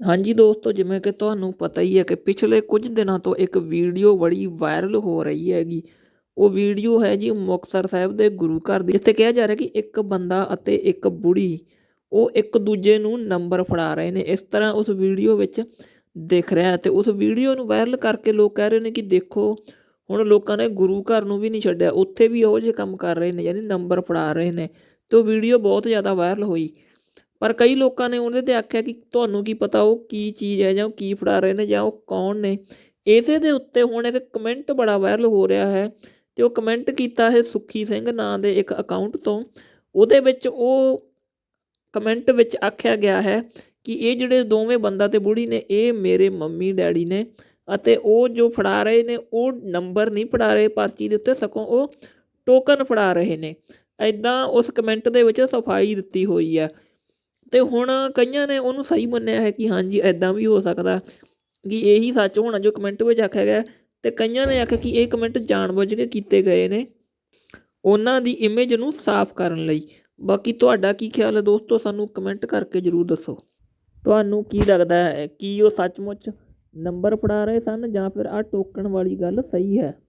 ਹਾਂਜੀ ਦੋਸਤੋ, ਜਿਵੇਂ ਕਿ ਤੁਹਾਨੂੰ ਪਤਾ ਹੀ ਹੈ ਕਿ ਪਿਛਲੇ ਕੁਝ ਦਿਨਾਂ ਤੋਂ ਇੱਕ ਵੀਡੀਓ ਬੜੀ ਵਾਇਰਲ ਹੋ ਰਹੀ ਹੈਗੀ। ਉਹ ਵੀਡੀਓ ਹੈ ਜੀ ਮੁਕਤਸਰ ਸਾਹਿਬ ਦੇ ਗੁਰੂ ਘਰ ਦੀ, ਜਿੱਥੇ ਕਿਹਾ ਜਾ ਰਿਹਾ ਕਿ ਇੱਕ ਬੰਦਾ ਅਤੇ ਇੱਕ ਬੁੜੀ, ਉਹ ਇੱਕ ਦੂਜੇ ਨੂੰ ਨੰਬਰ ਫੜਾ ਰਹੇ ਨੇ। ਇਸ ਤਰ੍ਹਾਂ ਉਸ ਵੀਡੀਓ ਵਿੱਚ ਦਿਖ ਰਿਹਾ ਤੇ ਉਸ ਵੀਡੀਓ ਨੂੰ ਵਾਇਰਲ ਕਰਕੇ ਲੋਕ ਕਹਿ ਰਹੇ ਨੇ ਕਿ ਦੇਖੋ, ਹੁਣ ਲੋਕਾਂ ਨੇ ਗੁਰੂ ਘਰ ਨੂੰ ਵੀ ਨਹੀਂ ਛੱਡਿਆ, ਉੱਥੇ ਵੀ ਇਹੋ ਜਿਹੇ ਕੰਮ ਕਰ ਰਹੇ ਨੇ, ਯਾਨੀ ਨੰਬਰ ਫੜਾ ਰਹੇ ਨੇ। ਤੇ ਉਹ ਵੀਡੀਓ ਬਹੁਤ ਜ਼ਿਆਦਾ ਵਾਇਰਲ ਹੋਈ। ਪਰ ਕਈ ਲੋਕਾਂ ਨੇ ਉਹਦੇ ਤੇ ਆਖਿਆ ਕਿ ਤੁਹਾਨੂੰ ਕੀ ਪਤਾ ਉਹ ਕੀ ਚੀਜ਼ ਹੈ ਜਾਂ ਉਹ ਕੀ ਫੜਾ ਰਹੇ ਨੇ ਜਾਂ ਉਹ ਕੌਣ ਨੇ। ਇਸੇ ਦੇ ਉੱਤੇ ਹੁਣ ਇੱਕ ਕਮੈਂਟ ਬੜਾ ਵਾਇਰਲ ਹੋ ਰਿਹਾ ਹੈ ਤੇ ਉਹ ਕਮੈਂਟ ਕੀਤਾ ਹੈ ਸੁੱਖੀ ਸਿੰਘ ਨਾਂ ਦੇ ਇੱਕ ਅਕਾਊਂਟ ਤੋਂ। ਉਹਦੇ ਵਿੱਚ ਉਹ ਕਮੈਂਟ ਵਿੱਚ ਆਖਿਆ ਗਿਆ ਹੈ ਕਿ ਇਹ ਜਿਹੜੇ ਦੋਵੇਂ ਬੰਦਾ ਤੇ ਬੁੜੀ ਨੇ, ਇਹ ਮੇਰੇ ਮੰਮੀ ਡੈਡੀ ਨੇ ਅਤੇ ਉਹ ਜੋ ਫੜਾ ਰਹੇ ਨੇ, ਉਹ ਨੰਬਰ ਨਹੀਂ ਫੜਾ ਰਹੇ, ਪਰਚੀ ਦੇ ਉੱਤੇ ਸਗੋਂ ਉਹ ਟੋਕਨ ਫੜਾ ਰਹੇ ਨੇ। ਐਦਾਂ ਉਸ ਕਮੈਂਟ ਦੇ ਵਿੱਚ ਸਫ਼ਾਈ ਦਿੱਤੀ ਹੋਈ ਹੈ। ਤੇ ਹੁਣ ਕਈਆਂ ਨੇ ਉਹਨੂੰ ਸਹੀ ਮੰਨਿਆ ਹੈ ਕਿ ਹਾਂਜੀ ਐਦਾਂ ਵੀ ਹੋ ਸਕਦਾ ਕਿ ਇਹੀ ਸੱਚ ਹੋਣਾ ਜੋ ਕਮੈਂਟ ਵਿੱਚ ਆਖਿਆ ਗਿਆ ਤੇ ਕਈਆਂ ਨੇ ਆਖਿਆ ਕਿ ਇਹ ਕਮੈਂਟ ਜਾਣਬੁੱਝ ਕੇ ਕੀਤੇ ਗਏ ਨੇ ਉਹਨਾਂ ਦੀ ਇਮੇਜ ਨੂੰ ਸਾਫ਼ ਕਰਨ ਲਈ। ਬਾਕੀ ਤੁਹਾਡਾ ਕੀ ਖਿਆਲ ਹੈ ਦੋਸਤੋ? ਸਾਨੂੰ ਕਮੈਂਟ ਕਰਕੇ ਜਰੂਰ ਦੱਸੋ। ਤੁਹਾਨੂੰ ਕੀ ਲੱਗਦਾ ਹੈ ਕਿ ਉਹ ਸੱਚਮੁੱਚ ਨੰਬਰ ਫੜਾ ਰਹੇ ਸਨ ਜਾਂ ਫਿਰ ਆ ਟੋਕਣ ਵਾਲੀ ਗੱਲ ਸਹੀ ਹੈ?